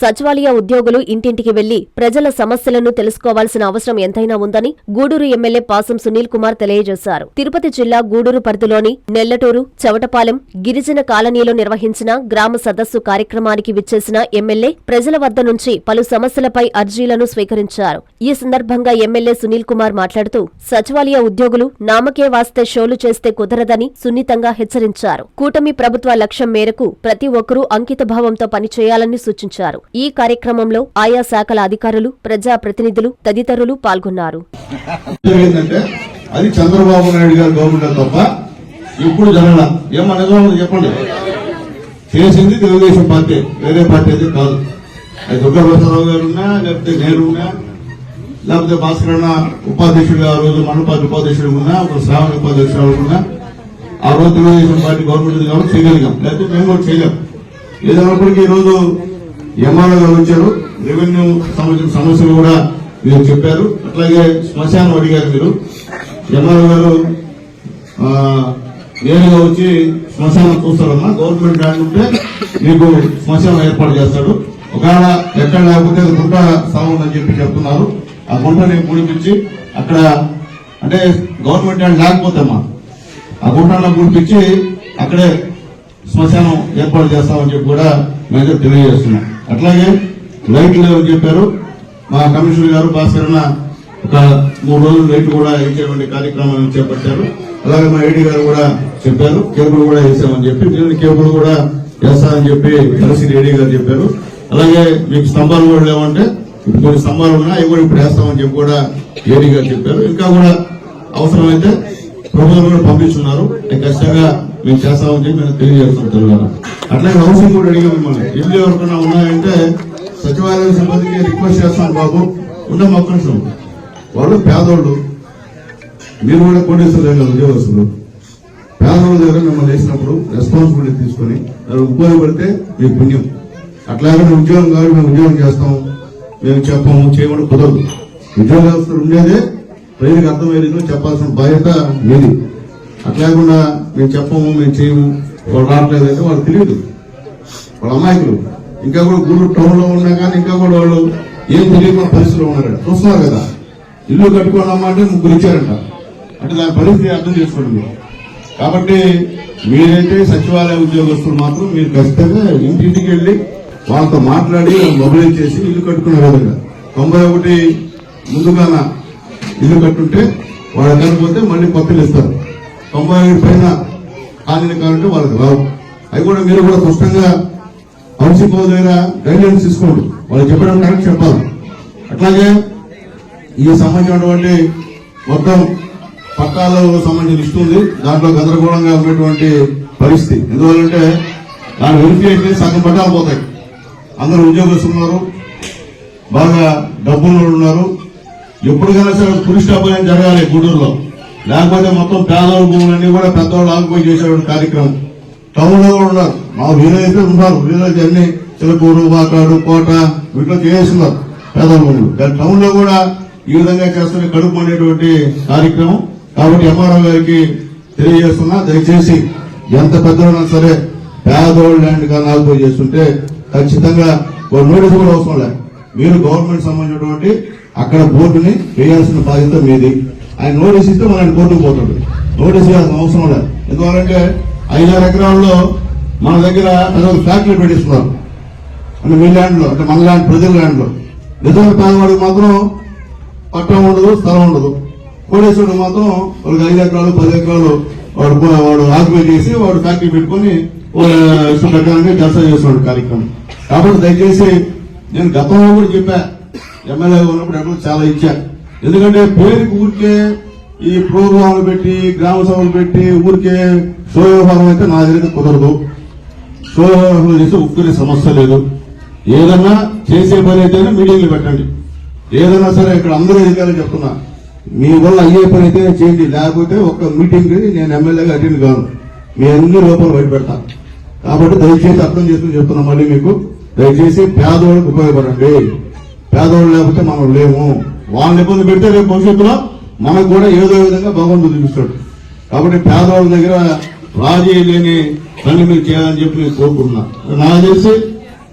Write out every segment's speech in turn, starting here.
సచివాలయ ఉద్యోగులు ఇంటింటికి వెళ్ళి ప్రజల సమస్యలను తెలుసుకోవాల్సిన అవసరం ఎంతైనా ఉందని గూడూరు ఎమ్మెల్యే పాసం సునీల్ కుమార్ తెలియజేశారు. తిరుపతి జిల్లా గూడూరు పరిధిలోని నెల్లటూరు చవటపాలెం గిరిజన కాలనీలో నిర్వహించిన గ్రామ సదస్సు కార్యక్రమానికి విచ్చేసిన ఎమ్మెల్యే ప్రజల వద్ద నుంచి పలు సమస్యలపై అర్జీలను స్వీకరించారు. ఈ సందర్భంగా ఎమ్మెల్యే సునీల్ కుమార్ మాట్లాడుతూ సచివాలయ ఉద్యోగులు నామకే వాస్తే షోలు చేస్తే కుదరదని సున్నితంగా హెచ్చరించారు. కూటమి ప్రభుత్వ లక్ష్యం మేరకు ప్రతి ఒక్కరూ అంకితభావంతో పనిచేయాలని సూచించారు. ఈ కార్యక్రమంలో ఆయా శాఖల అధికారులు ప్రజాప్రతినిధులు తదితరులు పాల్గొన్నారు. అది చంద్రబాబు నాయుడు గారి గవర్నమెంట్ తప్ప ఇప్పుడు జరగల ఏమన్నా నిజం చెప్పండి. చేసింది తెలుగుదేశం పార్టీ వేరే పార్టీ అయితే కాదు. అది దుర్గాప్రసాదరావు గారు ఉన్నా లేకపోతే నేను ఉన్నా లేకపోతే భాస్కర్ అన్న ఉపాధ్యక్షుడు ఆ రోజు మండపాటి ఉపాధ్యక్షుడు ఉన్నా ఒక శ్రావణ ఉపాధ్యక్షుడు ఉన్నా ఆ రోజు తెలుగుదేశం పార్టీ గవర్నమెంట్ కాబట్టి చేయగలిగాం. లేకపోతే మేము కూడా చేయలేం. ఏదైనప్పటికీ ఈరోజు ఎంఆర్ఓ గారు వచ్చారు రెవెన్యూ సంబంధించిన సమస్యలు కూడా మీరు చెప్పారు. అట్లాగే శ్మశానం అడిగారు మీరు. ఎంఆర్ఓ గారు నేరుగా వచ్చి శ్మశానం చూస్తారమ్మా. గవర్నమెంట్ ల్యాండ్ ఉంటే మీకు శ్మశానం ఏర్పాటు చేస్తాడు. ఒకవేళ ఎక్కడ లేకపోతే గుంట స్థలం ఉందని చెప్పి చెప్తున్నారు. ఆ గుంటని పూడిపించి అక్కడ అంటే గవర్నమెంట్ ల్యాండ్ లేకపోతే అమ్మా ఆ గుంటలో పూడిపించి అక్కడే శ్మశానం ఏర్పాటు చేస్తామని చెప్పి కూడా మేము తెలియజేస్తున్నాం. అట్లాగే లైట్లు లేవని చెప్పారు. మా కమిషనర్ గారు భాస్కరణ ఒక మూడు రోజులు లైట్లు కూడా ఇచ్చేటువంటి కార్యక్రమాన్ని చేపట్టారు. అలాగే మా ఐడి గారు కూడా చెప్పారు. కేబుల్ కూడా వేసామని చెప్పి నేను కేబుల్ కూడా వేస్తామని చెప్పి కలిసి ఏడీ గారు చెప్పారు. అలాగే మీకు స్తంభాలు కూడా లేవంటే కొన్ని స్తంభాలు ఉన్నాయి అవి కూడా ఇప్పుడు వేస్తామని చెప్పి కూడా ఏడీ గారు చెప్పారు. ఇంకా కూడా అవసరమైతే ప్రభుత్వం కూడా పంపిస్తున్నారు. ఖచ్చితంగా మేము చేస్తామని చెప్పి మేము తెలియజేస్తాం తెలంగాణ అట్లాగే హౌసింగ్ కూడా అడిగా మిమ్మల్ని. ఇల్లు ఎవరికైనా ఉన్నాయంటే సచివాలయం సిబ్బందికి రిక్వెస్ట్ చేస్తాం బాబు. ఉన్న మొక్కలు వాళ్ళు పేదోళ్ళు. మీరు కూడా కోటేశ్వరులే కదా ఉద్యోగస్తులు. పేదోళ్ళ దగ్గర మిమ్మల్ని వేసినప్పుడు రెస్పాన్సిబిలిటీ తీసుకొని అది ఉపయోగపడితే మీ పుణ్యం. అట్లాగే మేము ఉద్యోగం కాదు మేము ఉద్యోగం చేస్తాం. మేము చెప్పము చేయమని కుదరదు. ఉద్యోగస్తులు ఉండేదే ప్రజలకు అర్థమయ్యేది చెప్పాల్సిన బాధ్యత మీది అట్లాగకుండా మేము చెప్పము మేము చేయము వాళ్ళు రావట్లేదంటే వాళ్ళు తెలియదు వాళ్ళ అమాయకులు. ఇంకా కూడా గూడూరు టౌన్లో ఉన్నా కానీ ఇంకా కూడా వాళ్ళు ఏం తెలియకుండా పరిస్థితిలో ఉన్నారు చూస్తున్నారు కదా. ఇల్లు కట్టుకోవాలమ్మా అంటే ముగ్గురు ఇచ్చారంట. అంటే దాని పరిస్థితి అర్థం చేసుకోండి మీరు. కాబట్టి మీరైతే సచివాలయ ఉద్యోగస్తులు మాత్రం మీరు ఖచ్చితంగా ఇంటింటికి వెళ్ళి వాళ్ళతో మాట్లాడి మొబైల్ చేసి ఇల్లు కట్టుకునే విధంగా తొంభై ఒకటి ముందుగాన ఇల్లు కట్టుంటే వాళ్ళు కనిపోతే మళ్ళీ కొత్తలు ఇస్తారు. తొంభై ఐదు పైన కాలనీ కావాలంటే వాళ్ళకి రావు. అవి కూడా మీరు కూడా స్పష్టంగా హౌసింగ్ దగ్గర గైడ్లైన్స్ తీసుకోండి. వాళ్ళు చెప్పడం కరెక్ట్ చెప్పాలి. అట్లాగే ఈ సంబంధించినటువంటి మొత్తం పట్టాలకు సంబంధించిన లిస్ట్ ఉంది. దాంట్లో గందరగోళంగా ఉన్నటువంటి పరిస్థితి. ఎందువల్లంటే దాని వెరిఫికేషన్ సగం పట్టాలు పోతాయి. అందరూ ఉద్యోగస్తులు ఉన్నారు. బాగా డబ్బులు ఉన్నారు. ఎప్పటికైనా సరే పులి జరగాలి గూడూరులో. లేకపోతే మొత్తం పేదవాళ్ళ భూములన్నీ కూడా పెద్దవాళ్ళు ఆగిపోయి చేసేటువంటి కార్యక్రమం. టౌన్లో కూడా ఉన్నారు. మా వీలైతే ఉన్నారు. వీలైతే అన్ని చిలకూరు వాకాడు కోట వీటిలో చేస్తున్నారు పేదవాళ్ళ భూములు. కానీ టౌన్లో కూడా ఈ విధంగా చేస్తున్న కడుపు అనేటువంటి కార్యక్రమం. కాబట్టి ఎంఆర్ఓ గారికి తెలియజేస్తున్నా దయచేసి ఎంత పెద్దవాళ్ళైనా సరే పేదోళ్ళు ల్యాండ్ కానీ ఆకుపోయి చేస్తుంటే ఖచ్చితంగా నోటీస్ కూడా అవసరం లేదు. మీరు గవర్నమెంట్ సంబంధించినటువంటి అక్కడ బోర్డుని వేయాల్సిన బాధ్యత మీది. ఆయన నోటీస్ ఇస్తే మన కోర్టుకు పోతాడు. నోటీస్ ఇవ్వాల్సిన అవసరం లేదు. ఎందుకంటే ఐదారు ఎకరాల్లో మన దగ్గర పెద్ద ఫ్యాక్టరీ పెట్టిస్తున్నారు. అంటే మీ ల్యాండ్లో అంటే మన ల్యాండ్ ప్రజల ల్యాండ్లో. నిజంగా పేదవాడికి మాత్రం పట్టం ఉండదు స్థలం ఉండదు. కోటేశ్వరుడు మాత్రం వాళ్ళకి ఐదు ఎకరాలు పది ఎకరాలు వాడు వాడు ఆక్యుపై చేసి వాడు ఫ్యాక్టరీ పెట్టుకొని వాళ్ళ ఇష్టం ప్రకారంగా దర్శనం చేస్తున్నాడు కార్యక్రమం. కాబట్టి దయచేసి నేను గతంలో కూడా చెప్పా ఎమ్మెల్యే ఉన్నప్పుడు ఎప్పుడు చాలా ఇచ్చా. ఎందుకంటే పేరుకి ఊరికే ఈ ప్రోగ్రాంలు పెట్టి గ్రామ సభలు పెట్టి ఊరికే షో అయితే నా దగ్గర కుదరదు. షో చేస్తే ఉక్కునే సమస్య లేదు. ఏదన్నా చేసే పని అయితేనే మీటింగ్లు పెట్టండి. ఏదైనా సరే ఇక్కడ అందరూ అధికారులు చెప్తున్నా మీ వల్ల అయ్యే పని అయితే చేయండి. లేకపోతే ఒక్క మీటింగ్ నేను ఎమ్మెల్యేగా అటెండ్ కాను. మీ అన్ని లోపాలు బయట కాబట్టి దయచేసి అర్థం చేసుకుని చెప్తున్నా మళ్ళీ మీకు. దయచేసి పేదవాళ్ళకి ఉపయోగపడండి. పేదవాళ్ళు లేకపోతే మనం లేము. వాళ్ళని ఇబ్బంది పెడితే రేపు భవిష్యత్తులో మనకు కూడా ఏదో విధంగా భగవంతుడు చూపిస్తాడు. కాబట్టి పేదవాళ్ళ దగ్గర రాజీ లేని పని మీరు చేయాలని చెప్పి నేను కోరుకుంటున్నా. నాకు తెలిసి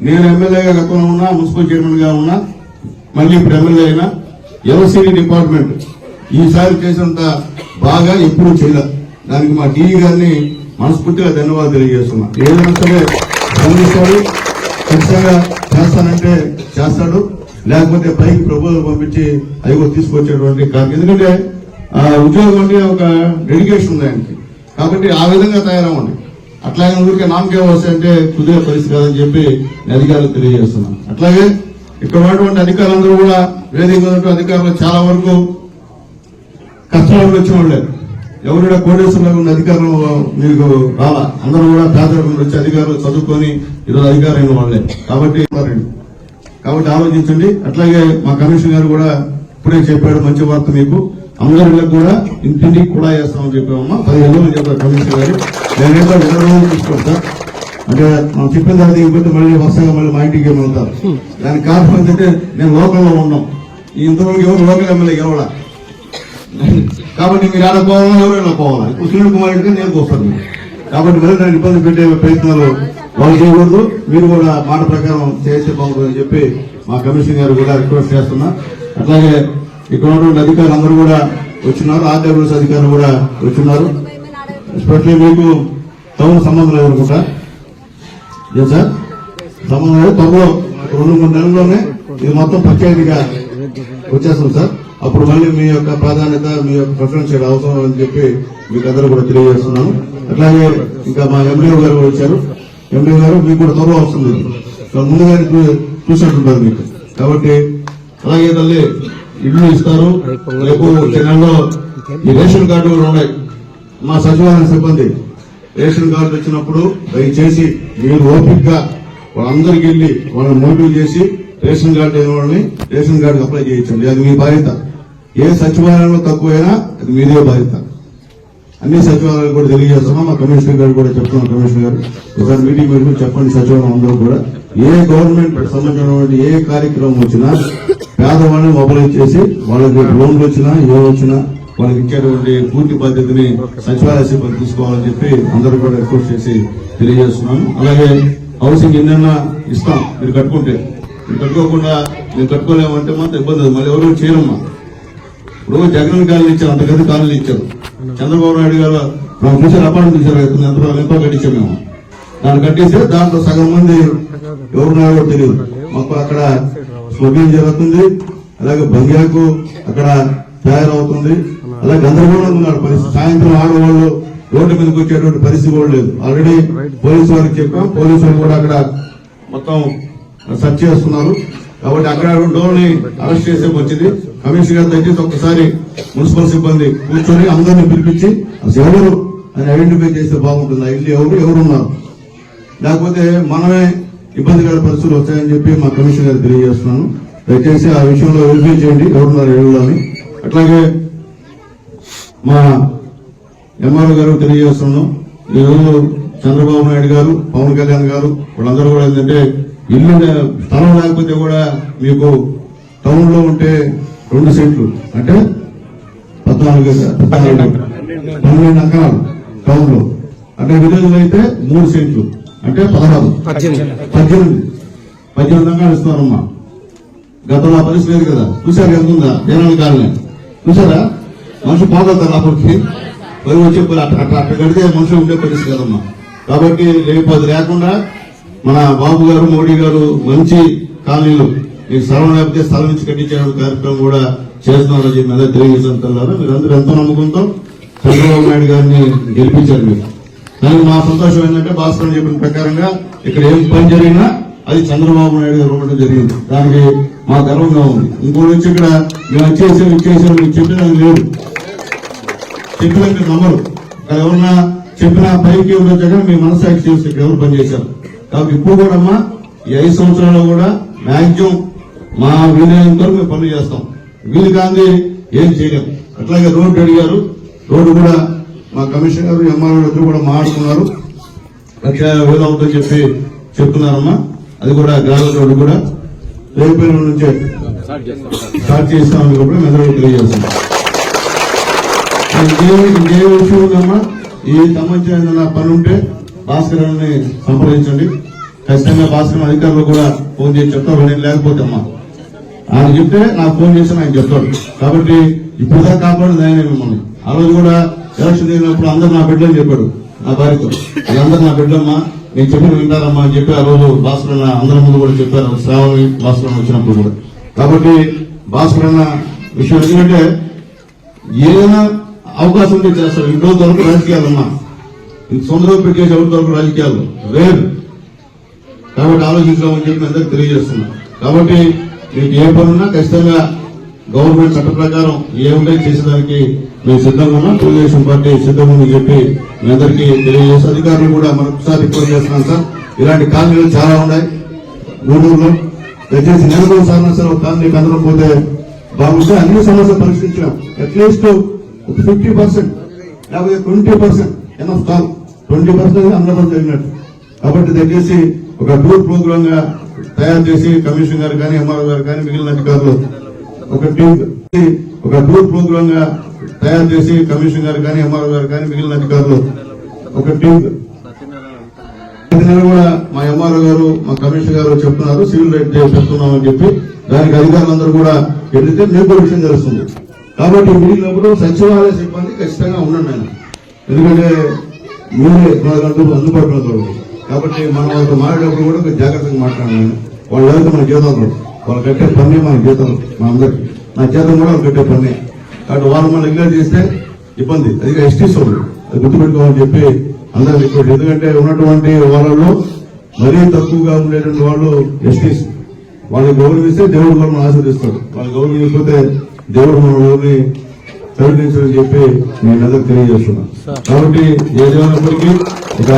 నేను ఎమ్మెల్యేగా గతంలో ఉన్నా మున్సిపల్ చైర్మన్గా ఉన్నా మళ్ళీ ఇప్పుడు ఎమ్మెల్యే అయినా ఎల్సీడీ డిపార్ట్మెంట్ ఈసారి చేసినంత బాగా ఎప్పుడూ చేయలేదు దానికి మా టీవీ గారిని మనస్ఫూర్తిగా ధన్యవాదాలు తెలియజేస్తున్నా. ఏదైనా సరే స్పందిస్తాడు ఖచ్చితంగా చేస్తానంటే చేస్తాడు. లేకపోతే పైకి ప్రభుత్వం పంపించి అయ్యో తీసుకొచ్చేటువంటి కాదు. ఎందుకంటే ఆ ఉద్యోగం అంటే ఒక డెడికేషన్ ఉంది ఆయనకి. కాబట్టి ఆ విధంగా తయారవ్వండి. అట్లాగే ఊరికే నామకేం వస్తాయంటే కుదిరే పరిస్థితి కాదని చెప్పి నేను అధికారులకు తెలియజేస్తున్నాను. అట్లాగే ఇక్కడ ఉన్నటువంటి అధికారులందరూ కూడా వేదిక అధికారులు చాలా వరకు కష్టాలు వచ్చిన వాళ్ళే. ఎవరు కోటేశ్వరంలో ఉన్న అధికారం మీకు రాలా. అందరూ కూడా పేదరికం వచ్చి అధికారులు చదువుకొని ఈరోజు అధికారమైన వాళ్ళే. కాబట్టి ఉన్నారండి. కాబట్టి ఆలోచించండి. అట్లాగే మా కమిషన్ గారు కూడా ఇప్పుడే చెప్పాడు మంచి వార్త మీకు. అందరికి కూడా ఇంటింటికి కూడా చేస్తామని చెప్పామమ్మా. పదిహేను రోజులు చెప్పారు కమిషన్ గారు. నేనేదో ఇరవై రోజులు అంటే మనం చెప్పిన తర్వాత ఇబ్బంది మళ్ళీ వస్తాగా మళ్ళీ మా ఇంటికి ఏమి వెళ్తారు. దానికి కారణం ఏంటంటే నేను లోకల్లో ఉన్నాం. ఇంతవరకు ఎవరు లోకల్ ఎమ్మెల్యే గెలవడా కాబట్టి మీరు ఆడ పోవాలా? ఎవరైనా పోవాలా? ఇప్పుడు సునీల్ కుమార్ రెడ్డి గారు నేను వస్తాను కాబట్టి మళ్ళీ నన్ను ఇబ్బంది పెట్టే ప్రయత్నాలు వాళ్ళు చేయకూడదు. మీరు కూడా మాట ప్రకారం చేస్తే బాగుంటుందని చెప్పి మా కమిషన్ గారు కూడా రిక్వెస్ట్ చేస్తున్నా. అట్లాగే ఇక్కడ ఉన్నటువంటి అధికారులు అందరూ కూడా వచ్చినారు. ఆర్డబ్ల్యూఎస్ అధికారులు కూడా వచ్చినారు. ఎస్పెషల్లీ మీకు టౌన్ సంబంధం లేదు అనుకుంటా. ఏ సార్ సంబంధం లేదు. త్వరలో రెండు మూడు నెలల్లోనే ఇది మొత్తం పంచాయతీగా వచ్చేస్తాం సార్ అప్పుడు మళ్ళీ మీ యొక్క ప్రాధాన్యత మీ యొక్క ప్రిఫరెన్స్ ఇక్కడ అవసరం అని చెప్పి మీకు అందరూ కూడా తెలియజేస్తున్నాను. అట్లాగే ఇంకా మా ఎమ్మెల్యే గారు వచ్చారు. ఎంపీ గారు మీకు కూడా త్వరలో వస్తుంది సో ముందుగానే చూసినట్టుంటారు మీకు. కాబట్టి అలాగే తల్లి ఇల్లు ఇస్తారు. రేపు జనంలో ఈ రేషన్ కార్డు కూడా ఉన్నాయి. మా సచివాలయ సిబ్బంది రేషన్ కార్డు వచ్చినప్పుడు దయచేసి మీరు ఓపిక్గా వాళ్ళందరికి వెళ్ళి వాళ్ళని మోటివ్ చేసి రేషన్ కార్డు లేని వాళ్ళని రేషన్ కార్డు అప్లై చేయించండి అది మీ బాధ్యత. ఏ సచివాలయంలో తక్కువైనా అది మీదే బాధ్యత. అన్ని సచివాలయాలు కూడా తెలియజేస్తున్నాం. మా కమిషనర్ గారు కూడా చెప్తున్నాం. కమిషనర్ గారు ఒకసారి మీటింగ్ పెట్టుకుని చెప్పండి సచివాలయం అందరూ కూడా. ఏ గవర్నమెంట్ సంబంధించిన ఏ కార్యక్రమం వచ్చినా పేదవాళ్ళని మొబైల్ చేసి వాళ్ళకి లోన్లు వచ్చినా ఏ వచ్చినా వాళ్ళకి ఇచ్చేటువంటి పూర్తి బాధ్యతని సచివాలయ సిబ్బంది తీసుకోవాలని చెప్పి అందరూ కూడా రిక్వెస్ట్ చేసి తెలియజేస్తున్నాను అలాగే హౌసింగ్ ఎన్నైనా ఇస్తాం. మీరు కట్టుకుంటే. మీరు కట్టుకోకుండా మేము కట్టుకోలేమంటే మాత్రం ఇబ్బంది మళ్ళీ ఎవరు చేయరమ్మా? ఇప్పుడు జగన్ కాలనీ ఇచ్చారు అంతకంటే కాలనీ ఇచ్చారు. చంద్రబాబు నాయుడు గారు మనం చూసారు అపార్ట్మెంట్ చూసారు ఎంత ఎంతో కట్టించాం మేము. దాన్ని కట్టేస్తే దాంట్లో సగం మంది ఎవరున్నారో తెలియదు. మాకు అక్కడ స్మగ్లింగ్ జరుగుతుంది అలాగే బంగ్యాకు అక్కడ తయారవుతుంది అలాగే గందరగోళంగా ఉన్నారు పరిస్థితి. సాయంత్రం ఆడవాళ్ళు రోడ్డు మీదకి వచ్చేటువంటి పరిస్థితి కూడా లేదు. ఆల్రెడీ పోలీసు వారికి చెప్పాం పోలీసు వారు కూడా అక్కడ మొత్తం సెర్చ్ చేస్తున్నారు. కాబట్టి అక్కడ డోర్ని అరెస్ట్ చేసే వచ్చింది కమిషనర్ గారు దయచేసి ఒక్కసారి మున్సిపల్ సిబ్బంది కూర్చొని అందరిని పిలిపించి అసలు ఎవరు? అని ఐడెంటిఫై చేస్తే బాగుంటుంది. ఇల్లు ఎవరు ఎవరున్నారు? లేకపోతే మనమే ఇబ్బందికర పరిస్థితులు వచ్చాయని చెప్పి మా కమిషనర్ గారు తెలియజేస్తున్నాను. దయచేసి ఆ విషయంలో వెరిఫై చేయండి. ఎవరున్నారు ఇళ్ళని అట్లాగే మా ఎంఆర్ఓ గారు తెలియజేస్తున్నాం ఈరోజు చంద్రబాబు నాయుడు గారు పవన్ కళ్యాణ్ గారు వాళ్ళందరూ కూడా ఏంటంటే ఇల్లు స్థలం లేకపోతే కూడా మీకు టౌన్లో ఉంటే రెండు సెంట్లు. అంటే పద్నాలుగు పద్నాలుగు పన్నెండు అంకణాలు టౌన్లో అంటే విలేజ్లో అయితే మూడు సెంట్లు. అంటే పదహారు. పద్దెనిమిది. పద్దెనిమిది. అంకణాలు ఇస్తున్నారమ్మా. గతంలో ఆ పరిస్థితి లేదు కదా. చూసారు ఎంత ఉందా జనాల కాలనీ. చూసారా మనిషి పోగలుగుతారు లోపలికి పోయి వచ్చి పోయి అట్ట అట్ట అట్ట కడితే మనుషులు ఉండే పరిస్థితి కదమ్మా. కాబట్టి రేపు అది లేకుండా మన బాబు గారు మోడీ గారు మంచి కాలనీలు మీకు స్థలం లేకపోతే స్థలం నుంచి కట్టించే కార్యక్రమం కూడా చేస్తున్నారని చెప్పి అదే తెలియజేస్తున్నారు మీరందరూ ఎంతో నమ్మకంతో చంద్రబాబు నాయుడు గారిని గెలిపించారు మీరు. దానికి మా సంతోషం ఏంటంటే భాస్కర్ చెప్పిన ప్రకారంగా ఇక్కడ ఏం పని జరిగినా అది చంద్రబాబు నాయుడు గారు ఉండడం జరిగింది. దానికి మా గర్వంగా ఉంది. ఇంకోటి వచ్చి ఇక్కడ మేము వచ్చేసాం ఇచ్చేసాం మీకు చెప్పిన లేదు. చెప్పిన మీరు నమ్మరు. ఎవరన్నా చెప్పిన పైకి ఉన్న జగన్ మీ మనసాక్షి చేసి ఇక్కడ ఎవరు పనిచేశారు కాబట్టి ఇప్పుడు కూడా అమ్మా ఈ ఐదు సంవత్సరాల్లో కూడా మాక్సిమం మా వీలైనంత మేము పనులు చేస్తాం. వీలు కాంది ఏం చేయలేము అట్లాగే రోడ్డు అడిగారు రోడ్డు కూడా మా కమిషనర్ గారు ఎంఆర్ఓ కూడా మాట్లాడుతున్నారు లక్ష వేలు అవుతుందని చెప్పి చెప్తున్నారమ్మా. అది కూడా గ్రామ రోడ్డు కూడా రేపు నుంచే స్టార్ట్ చేస్తామని కూడా మేము తెలియజేస్తాం తెలియజేస్తున్నాం. ఇంకే విషయం ఉందమ్మా? ఈ సంబంధించిన ఏదైనా పని ఉంటే భాస్కర్ సంప్రదించండి. ఖచ్చితంగా భాస్కర్ అధికారులు కూడా ఫోన్ చేసి చెప్తారు. లేకపోతే అమ్మా ఆయన చెప్తే నాకు ఫోన్ చేసి ఆయన చెప్తాడు. కాబట్టి ఇప్పుడు దాకా కాపాడు ఆయన మిమ్మల్ని. ఆ రోజు కూడా ఎలక్షన్ జరిగినప్పుడు అందరు నా బిడ్డని చెప్పాడు. నా భార్యతో. అందరు నా బిడ్డమ్మా నేను చెప్పిన వింటారమ్మా అని చెప్పి ఆ రోజు భాస్కర్ అన్న అందరి ముందు కూడా చెప్పారు. శ్రావణి భాస్కర్ అన్న వచ్చినప్పుడు కూడా. కాబట్టి భాస్కర్ అన్న విషయం ఎందుకంటే ఏదైనా అవకాశం ఉంటే చేస్తారు ఇంట్లో దొరకు రాజకీయాలమ్మా. ఇంత సొంతగా పెట్టేసి ఎవరి వరకు రాజకీయాలు? రేరు కాబట్టి ఆలోచించామని చెప్పి అందరికి తెలియజేస్తున్నా. కాబట్టి మీకు ఏ పనున్నా ఖచ్చితంగా గవర్నమెంట్ చట్ట ప్రకారం ఏముంటే చేసేదానికి మేము సిద్ధంగా ఉన్నాం. తెలుగుదేశం పార్టీ సిద్ధంగా ఉందని చెప్పి మీ అందరికీ తెలియజేసి అధికారులు కూడా మరొకసారి రిపోర్ట్ చేస్తున్నాం సార్. ఇలాంటి కాలనీలు చాలా ఉన్నాయి. గూడూరులో దయచేసి నెలకు సమస్యలు ఒక కాలనీకి అందరం పోతే బాగుంటే అన్ని సమస్యలు పరిష్కరించాం అట్లీస్ట్ ఫిఫ్టీ పర్సెంట్ లేకపోతే twenty percent enough call twenty percent అందరం జరిగినట్టు. కాబట్టి దయచేసి ఒక టూర్ ప్రోగ్రామ్గా తయారు చేసి కమిషన్ గారు కానీ ఎంఆర్ఓ గారు కానీ మిగిలిన అధికారులు ఒక టీం ఒక టూర్ ప్రోగ్రామ్గా తయారు చేసి కమిషన్ గారు కానీ ఎంఆర్ఓ గారు కానీ మిగిలిన అధికారులు ఒక టీం నెల కూడా మా ఎంఆర్ఓ గారు మా కమిషనర్ గారు చెప్తున్నారు సివిల్ రైట్ చెప్తున్నామని చెప్పి దానికి అధికారులందరూ కూడా వెళ్తే మీకు విషయం తెలుస్తుంది. కాబట్టి మిగిలినప్పుడు సచివాలయ సిబ్బంది ఖచ్చితంగా ఉండండి ఆయన. ఎందుకంటే మీరే అందుబాటులో ఉండదు. కాబట్టి మనం వాళ్ళతో మాట్లాడేటప్పుడు కూడా జాగ్రత్తగా మాట్లాడాలి వాళ్ళు ఎవరికి మన జీతాలు వాళ్ళు కట్టే పన్నే మన జీతాలు మా అందరికి. నా జీతం కూడా వాళ్ళు కట్టే పన్నే. కాబట్టి వాళ్ళు మనం నెగ్లెక్ట్ చేస్తే ఇబ్బంది. అది ఎస్టీస్ వాళ్ళు అది గుర్తుపెట్టుకోమని చెప్పి అందరూ రిక్వెస్ట్ ఎందుకంటే ఉన్నటువంటి వాళ్ళలో మరీ తక్కువగా ఉండేటువంటి వాళ్ళు ఎస్టీస్. వాళ్ళని గౌరవిస్తే దేవుడు మనం ఆశీర్దిస్తాడు వాళ్ళు గౌరవించకపోతే దేవుడు మన ఊరిని చెప్పి నేను అందరికి తెలియజేస్తున్నాను. కాబట్టి ఏదేమైనప్పటికీ ఒక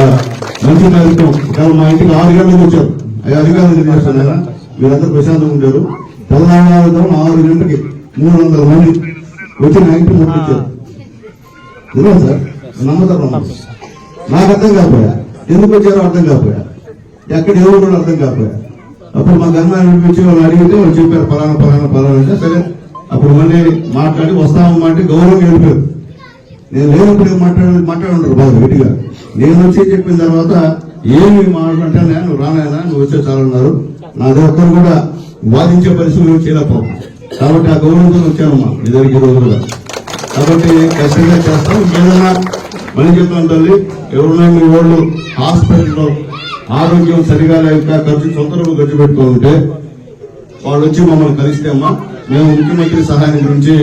మంచి కార్యక్రమం ఇక్కడ మా ఇంటికి ఆరు గంటలకు వచ్చారు. అవి అధికారులు తెలియజేస్తున్నారా మీరందరూ ప్రశాంతంగా ఉండేరు తెలంగాణ ఆరు గంటలకి మూడు వందల మంది వచ్చి నా ఇంటికి పంపించారు నిజం సార్? నమ్మకం నాకు అర్థం కాకపోయా? ఎందుకు వచ్చారో అర్థం కాకపోయా? ఎక్కడ ఎవరు కూడా అర్థం కాకపోయా? అప్పుడు మా గంగా వినిపించి వాళ్ళు అడిగితే వాళ్ళు చెప్పారు పలానా పలానా పలానా అంటే సరే అప్పుడు మళ్ళీ మాట్లాడి వస్తామమ్మా అంటే గౌరవం వెళ్ళిపోయారు నేను లేనప్పుడు మాట్లాడ మాట్లాడుంటారు బాగా గట్టిగా. నేను వచ్చి చెప్పిన తర్వాత ఏమి మాట్లాడంటే నేను రానైనా నువ్వు వచ్చే చాలన్నారు నా దగ్గర కూడా వాదించే పరిస్థితులు చేయలేకపోవు కాబట్టి ఆ గౌరవంతో వచ్చానమ్మా మీ దగ్గరికి రోజులుగా కాబట్టి ఖచ్చితంగా చేస్తాం. ఏదైనా మళ్ళీ చెప్తాను తల్లి ఎవరున్నా మీ వాళ్ళు హాస్పిటల్లో ఆరోగ్యం సరిగా లేక ఖర్చు సొంత రూపాయలు ఖర్చు పెట్టుకుంటే వాళ్ళు వచ్చి మమ్మల్ని కలిస్తే అమ్మా మేము ముఖ్యమంత్రి సహాయం గురించి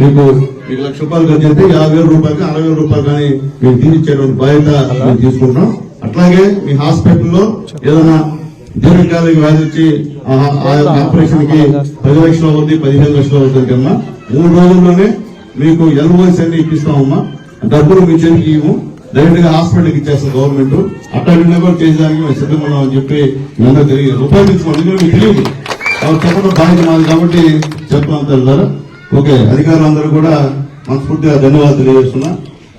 మీకు మీకు లక్ష రూపాయలు ఖర్చు అయితే యాభై వేల రూపాయలు కానీ అరవై వేల రూపాయలు కానీ మీకు తీర్చేటువంటి బాధ్యత మేము తీసుకుంటున్నాం. అట్లాగే మీ హాస్పిటల్లో ఏదైనా దీర్ఘకాలిక వ్యాధి వచ్చి ఆ- ఆపరేషన్కి పది లక్షలు అవుతుంది పదిహేను లక్షలు అవుతుంది అమ్మా మూడు రోజుల్లోనే మీకు ఎల్ఓఎస్ అన్ని ఇప్పిస్తామమ్మా డబ్బులు మీ చేతికి ఇవ్వము. డైరెక్ట్గా హాస్పిటల్కి ఇచ్చేస్తాం గవర్నమెంట్. అట్లా కూడా చేసేదానికి మేము సిద్ధంగా ఉన్నామని చెప్పి మీ తెలియదు. ఉపయోగించుకోండి మీకు తెలియదు. చెప్పడం బాధ్యత మాది కాబట్టి చెప్తాం తెలుసారా ఓకే. అధికారులు అందరూ కూడా మనస్ఫూర్తిగా ధన్యవాదాలు తెలియజేస్తున్నా.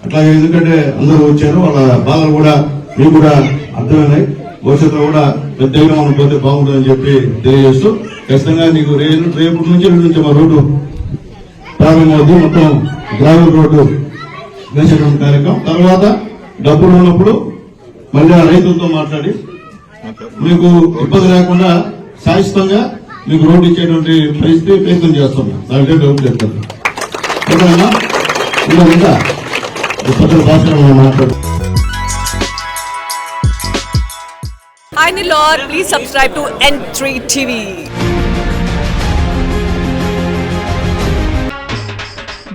అట్లాగే ఎందుకంటే అందరూ వచ్చారు వాళ్ళ బాధలు కూడా మీకు కూడా అర్థమైనాయి. భవిష్యత్తులో కూడా పెద్దగా మనం పోతే బాగుంటుందని చెప్పి తెలియజేస్తూ ఖచ్చితంగా నీకు రేపు రేపు నుంచి నుంచి మా రోడ్డు ప్రారంభమవుతుంది మొత్తం గ్రావెల్ రోడ్డు వేసేటువంటి కార్యక్రమం. తర్వాత డబ్బులు ఉన్నప్పుడు మళ్ళీ ఆ రైతులతో మాట్లాడి మీకు ఇబ్బంది లేకుండా శాశ్వతంగా మీకు రోడ్డు ఇచ్చేటువంటి పరిస్థితి ప్రయత్నం చేస్తున్నాం దాంట్లో డౌట్ చెప్తాను ఓకేనా? ఇంకా ఇంకా ఇప్పటి భాషలో మాట్లాడు. Hi Nilor, please subscribe to N3 TV.